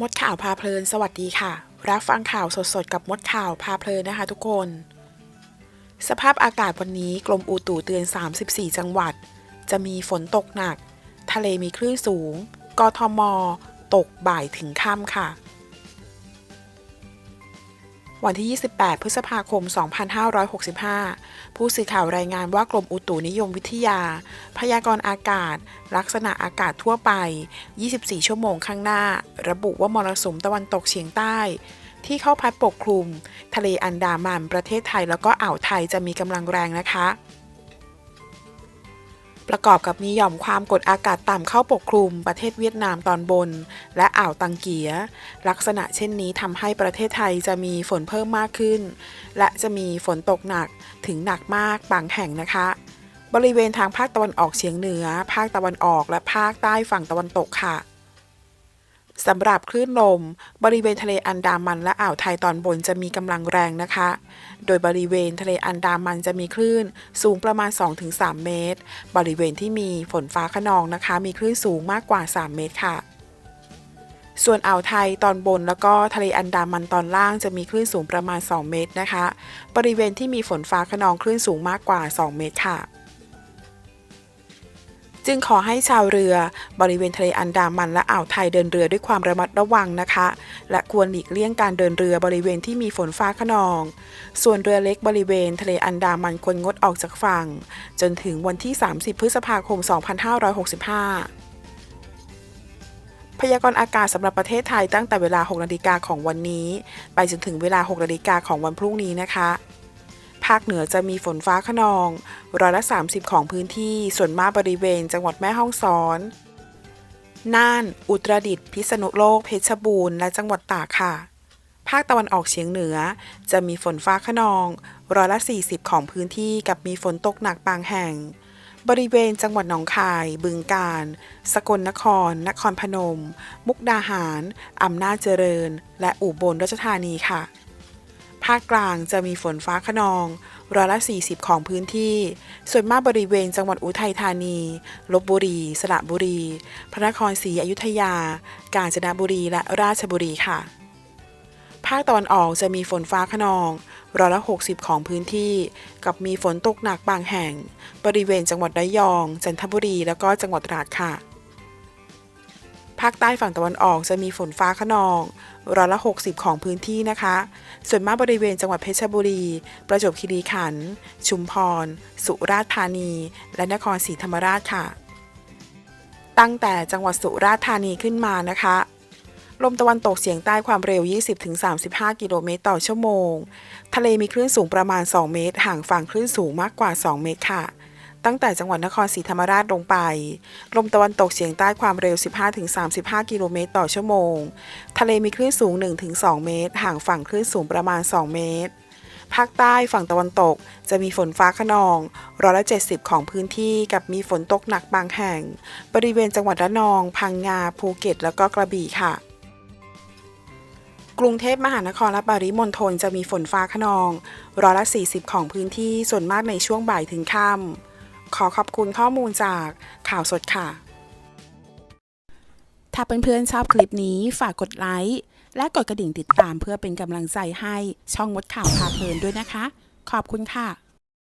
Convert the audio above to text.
มดข่าวพาเพลิน สวัสดีค่ะ รับฟังข่าวสดๆ กับมดข่าวพาเพลินนะคะทุกคน สภาพอากาศวันนี้กรมอุตุเตือน 34 จังหวัด จะมีฝนตกหนัก ทะเลมีคลื่นสูง กทม ตกบ่ายถึงค่ำค่ะ วันที่ 28 พฤษภาคม 2565 ผู้สื่อข่าวรายงานว่ากรมอุตุนิยมวิทยา พยากรณ์อากาศ ลักษณะอากาศทั่วไป 24 ชั่วโมงข้างหน้า ระบุว่ามรสุมตะวันตกเฉียงใต้ ที่เข้าพัดปกคลุม ทะเลอันดามันประเทศไทยแล้วก็อ่าวไทยจะมีกำลังแรงนะคะ ประกอบกับมีหย่อมความกดอากาศต่ำเข้าปกคลุมประเทศเวียดนามตอนบน และอ่าวตังเกีย ลักษณะเช่นนี้ทำให้ประเทศไทยจะมีฝนเพิ่มมากขึ้น และจะมีฝนตกหนักถึงหนักมากบางแห่งนะคะ บริเวณทางภาคตะวันออกเฉียงเหนือ ภาคตะวันออกและภาคใต้ฝั่งตะวันตกค่ะ สำหรับคลื่นลม บริเวณทะเลอันดามันและอ่าวไทยตอนบนจะมีกำลังแรงนะคะ โดยบริเวณทะเลอันดามันจะมีคลื่นสูงประมาณ 2-3 เมตร บริเวณที่มีฝนฟ้าขนองนะคะ มีคลื่นสูงมากกว่า 3 เมตรค่ะ ส่วนอ่าวไทยตอนบนแล้วก็ทะเลอันดามันตอนล่างจะมีคลื่นสูงประมาณ 2 เมตรนะคะ บริเวณที่มีฝนฟ้าขนองคลื่นสูงมากกว่า 2 เมตรค่ะ จึงขอให้ชาวเรือบริเวณทะเลอันดามันและอ่าวไทยเดินเรือด้วยความระมัดระวังนะคะ และควรหลีกเลี่ยงการเดินเรือบริเวณที่มีฝนฟ้าขนอง ส่วนเรือเล็กบริเวณทะเลอันดามันควรงดออกจากฝั่ง จนถึงวันที่ 30 พฤษภาคม 2565พยากรณ์อากาศสำหรับประเทศไทยตั้งแต่เวลา 6 นาฬิกาของวันนี้ ไปจนถึงเวลา 6 นาฬิกาของวันพรุ่งนี้นะคะาคเหนือจะมีฝนฟ้าขนองร้อยละ 30 ของพื้นที่ส่วนมากบริเวณจังหวัดแม่ฮ่องสอนน่าน อุตรดิตถ์พิษณุโลก เพชรบูรณ์และจังหวัดตากค่ะ ภาคตะวันออกเฉียงเหนือ จะมีฝนฟ้าขนองร้อยละ 40 ของพื้นที่กับมีฝนตกหนักบางแห่ง บริเวณจังหวัดหนองคาย บึงกาฬ สกลนคร นครพนม มุกดาหาร อำนาจเจริญ และอุบลราชธานีค่ะาคกลางจะมีฝนฟ้าขนองร้อยละ 40 ของพื้นที่ ส่วนมากบริเวณจังหวัดอุทัยธานี ลบบุรี สระบุรี พระนครศรีอยุธยา กาญจนบุรีและราชบุรีค่ะ ภาคตะวันออกจะมีฝนฟ้าขนองร้อยละ 60 ของพื้นที่ กับมีฝนตกหนักบางแห่ง บริเวณจังหวัดระยอง จันทบุรี แล้วก็จังหวัดตราดค่ะ ภาคใต้ฝั่งตะวันออกจะมีฝนฟ้าขนองร้อยละ 60 ของพื้นที่นะคะ ส่วนมากบริเวณจังหวัดเพชรบุรี ประจวบคีรีขันธ์ชุมพร สุราษฎร์ธานี และนครศรีธรรมราชค่ะ ตั้งแต่จังหวัดสุราษฎร์ธานีขึ้นมานะคะ ลมตะวันตกเฉียงใต้ความเร็ว 20-35 กิโลเมตรต่อชั่วโมง ทะเลมีคลื่นสูงประมาณ 2 เมตร ห่างฝั่งคลื่นสูงมากกว่า 2 เมตรค่ะ ตั้งแต่จังหวัดนครศรีธรรมราชลงไป ลมตะวันตกเฉียงใต้ความเร็ว 15-35 กิโลเมตรต่อชั่วโมง ทะเลมีคลื่นสูง 1-2 เมตร ห่างฝั่งคลื่นสูงประมาณ 2 เมตร ภาคใต้ฝั่งตะวันตกจะมีฝนฟ้าขนองร้อยละ70 ของพื้นที่กับมีฝนตกหนักบางแห่ง บริเวณจังหวัดระนอง พังงา ภูเก็ต แล้วก็กระบี่ค่ะกรุงเทพมหานครและปริมณฑลจะมีฝนฟ้าขนองร้อยละ 40 ของพื้นที่ส่วนมากในช่วงบ่ายถึงค่ำ ขอขอบคุณข้อมูลจากข่าวสดค่ะ ถ้าเพื่อนๆชอบคลิปนี้ฝากกดไลค์ และกดกระดิ่งติดตามเพื่อเป็นกำลังใจให้ช่องมดข่าวพาเพลินด้วยนะคะ ขอบคุณค่ะ